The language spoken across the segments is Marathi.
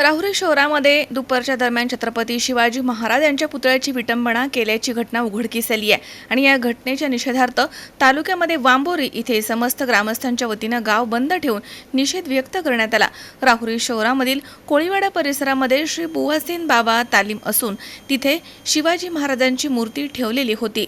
राहुरी शहरामध्ये दुपारच्या दरम्यान छत्रपती शिवाजी महाराज यांच्या पुतळ्याची विटंबना केल्याची घटना उघडकीस आली आहे. आणि या घटनेच्या निषेधार्थ तालुक्यामध्ये वांबोरी इथे समस्त ग्रामस्थांच्या वतीनं गाव बंद ठेवून निषेध व्यक्त करण्यात आला. राहुरी शहरामधील कोळीवाडा परिसरामध्ये श्री बुवासीन बाबा तालीम असून तिथे शिवाजी महाराजांची मूर्ती ठेवलेली होती.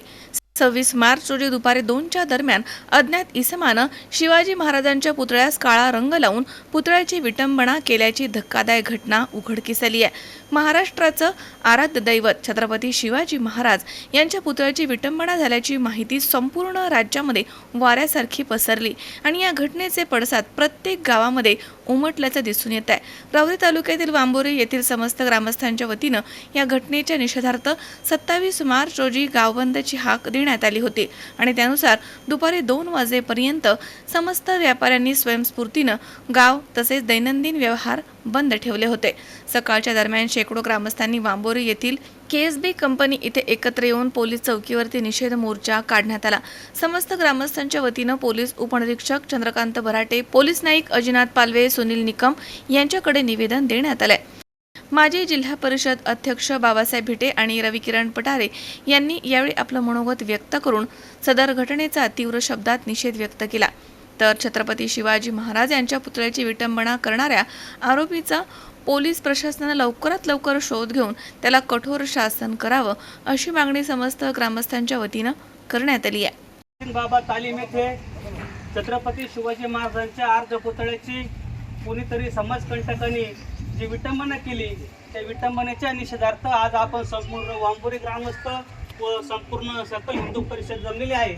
सव्वीस मार्च रोजी दुपारी दोनच्या दरम्यान अज्ञात इसमानं शिवाजी महाराजांच्या पुतळ्यास काळा रंग लावून पुतळ्याची विटंबना केल्याची धक्कादायक घटना उघडकीस आली आहे. महाराष्ट्राचं आराध्य दैवत छत्रपती शिवाजी महाराज यांच्या पुतळ्याची विटंबना झाल्याची माहिती संपूर्ण राज्यामध्ये वाऱ्यासारखी पसरली आणि या घटनेचे पडसाद प्रत्येक गावामध्ये उमटल्याचं दिसून येत आहे. रावरी तालुक्यातील वांबोरी येथील समस्त ग्रामस्थांच्या वतीनं या घटनेच्या निषेधार्थ सत्तावीस मार्च रोजी गावबंदची हाक देण्यात आली होती. आणि त्यानुसार दुपारी दोन वाजेपर्यंत समस्त व्यापाऱ्यांनी स्वयंस्फूर्तीनं गाव तसेच दैनंदिन व्यवहार बंद ठेवले होते. सकाळच्या दरम्यान शेकडो ग्रामस्थांनी वांबोरी येथील केएसबी कंपनी इथे एकत्र येऊन पोलीस चौकीवरती निषेध मोर्चा काढण्यात आला. समस्त ग्रामस्थांच्या वतीनं पोलीस उपनिरीक्षक चंद्रकांत बराटे पोलीस नाईक अजिनाथ पालवे सुनील निकम यांच्याकडे निवेदन देण्यात आलंय. माजी जिल्हा परिषद अध्यक्ष बाबासाहेब भिटे आणि रविकिरण पठारे यांनी यावेळी आपलं मनोगत व्यक्त करून सदर घटनेचा तीव्र शब्दात निषेध व्यक्त केला. तर छत्रपती शिवाजी महाराज यांच्या पुतळ्याची विटंबना करणाऱ्या आरोपीचा पोलीस प्रशासनानं लवकरात लवकर शोध घेऊन त्याला कठोर शासन करावं अशी मागणी समस्त ग्रामस्थांच्या वतीनं करण्यात आली आहे. बाबा तालीम येथे छत्रपती शिवाजी महाराजांच्या अर्ध पुतळ्याची कोणीतरी समाजकंटकांनी जी विटंबना केली त्या विटंबनेच्या निषेधार्थ आज आपण संपूर्ण वांबोरी ग्रामस्थ व संपूर्ण सकल हिंदू परिषद जमलेली आहे.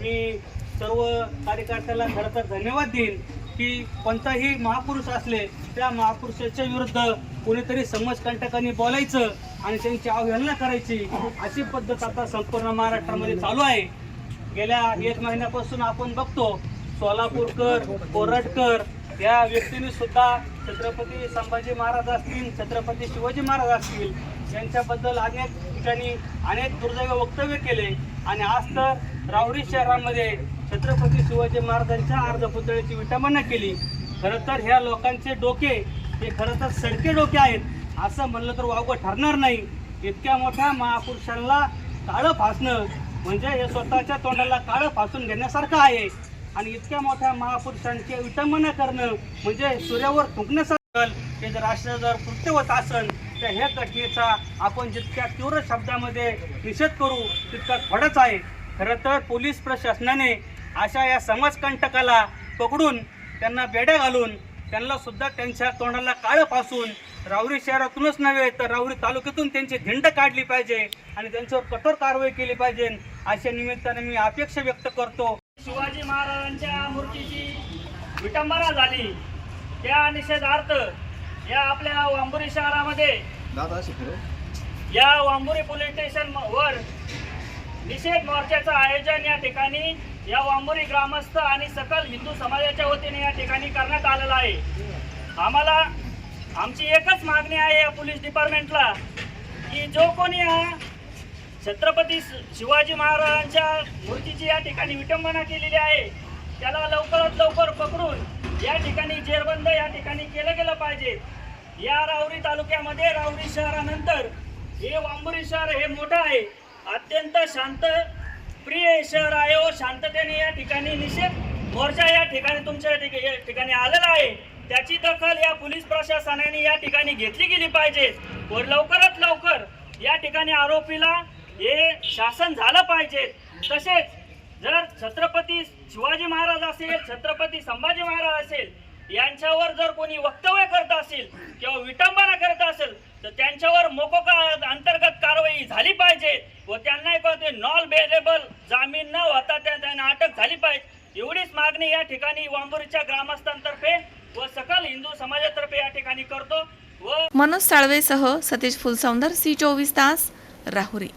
मी सर्व कार्यकर्त्याला खरं तर धन्यवाद देईन की कोणताही महापुरुष असले त्या महापुरुषाच्या विरुद्ध कोणीतरी समाजकंटकांनी बोलायचं आणि त्यांची अवहेलना करायची अशी पद्धत आता संपूर्ण महाराष्ट्रामध्ये चालू आहे. गेल्या एक महिन्यापासून आपण बघतो सोलापूरकर कोरटकर या व्यक्तीने सुद्धा छत्रपती संभाजी महाराज असतील छत्रपती शिवाजी महाराज असतील यांच्याबद्दल अनेक ठिकाणी अनेक दुर्दैव वक्तव्य केले. आणि आज तर राहुरी शहरामध्ये छत्रपती शिवाजी महाराजांच्या अर्धपुतळ्याची विटंबना केली. खरं तर ह्या लोकांचे डोके हे खरं तर सडके डोके आहेत असं म्हणलं तर वावगं ठरणार नाही. इतक्या मोठ्या महापुरुषांना काळं फासणं म्हणजे हे स्वतःच्या तोंडाला काळं फासून घेण्यासारखं आहे. आणि इतक्या मोठ्या महापुरुषांची विटंबना करणं म्हणजे सूर्यावर थुंकण्यासारखं हे जर राष्ट्र जर कृत्य होत असेल तर ह्या घटनेचा आपण जितक्या तीव्र शब्दामध्ये निषेध करू तितका थोडाच आहे. खरं तर पोलीस प्रशासनाने अशा या समाजकंटकाला पकडून त्यांना बेड्या घालून त्यांना सुद्धा त्यांच्या तोंडाला काळं पासून रावरी शहरातूनच नव्हे तर रावरी तालुक्यातून त्यांची धिंड काढली पाहिजे आणि त्यांच्यावर कठोर कारवाई केली पाहिजे अशा निमित्ताने मी अपेक्षा व्यक्त करतो. शिवाजी महाराजांच्या मूर्तीची विटंबना झाली. त्या निषेधार्थ या आपल्या वांबुरी शहरामध्ये या वांबुरी पोलीस स्टेशन वर निषेध मोर्चाचं आयोजन या ठिकाणी या वांबुरी ग्रामस्थ आणि सकल हिंदू समाजाच्या वतीने या ठिकाणी करण्यात आलेलं आहे. आम्हाला आमची एकच मागणी आहे या पोलीस डिपार्टमेंटला की जो कोणी हा छत्रपती शिवाजी महाराजांच्या मूर्तीची या ठिकाणी विटंबना केलेली आहे. त्याला लवकरात लवकर पकडून या ठिकाणी जेरबंद या ठिकाणी केलं गेलं पाहिजे. या राहुरी तालुक्यामध्ये राहुरी शहरानंतर हे वांबुरी शहर हे मोठं आहे. अत्यंत शांत प्रिय शहर आहे व शांततेने या ठिकाणी निषेध मोर्चा या ठिकाणी तुमच्या या ठिकाणी आलेला आहे. त्याची दखल या पोलीस प्रशासनाने या ठिकाणी घेतली गेली पाहिजे. व लवकरात लवकर या ठिकाणी आरोपीला हे शासन झालं पाहिजे. तसेच जर छत्रपती शिवाजी महाराज असेल छत्रपती संभाजी महाराज असेल यांच्यावर जर कोणी वक्तव्य करत असेल किंवा विटंबना करत असेल तर त्यांच्यावर मोकोका अंतर्गत कारवाई झाली पाहिजे व त्यांना एक नॉन बेलेबल जामीन न होता त्यांना अटक झाली पाहिजे. एवढीच मागणी या ठिकाणी वांबुरीच्या ग्रामस्थांतर्फे व सकल हिंदू समाजातर्फे या ठिकाणी करतो व मनोज साळवेसह सतीश फुलसौंदर सी चोवीस तास राहुरी.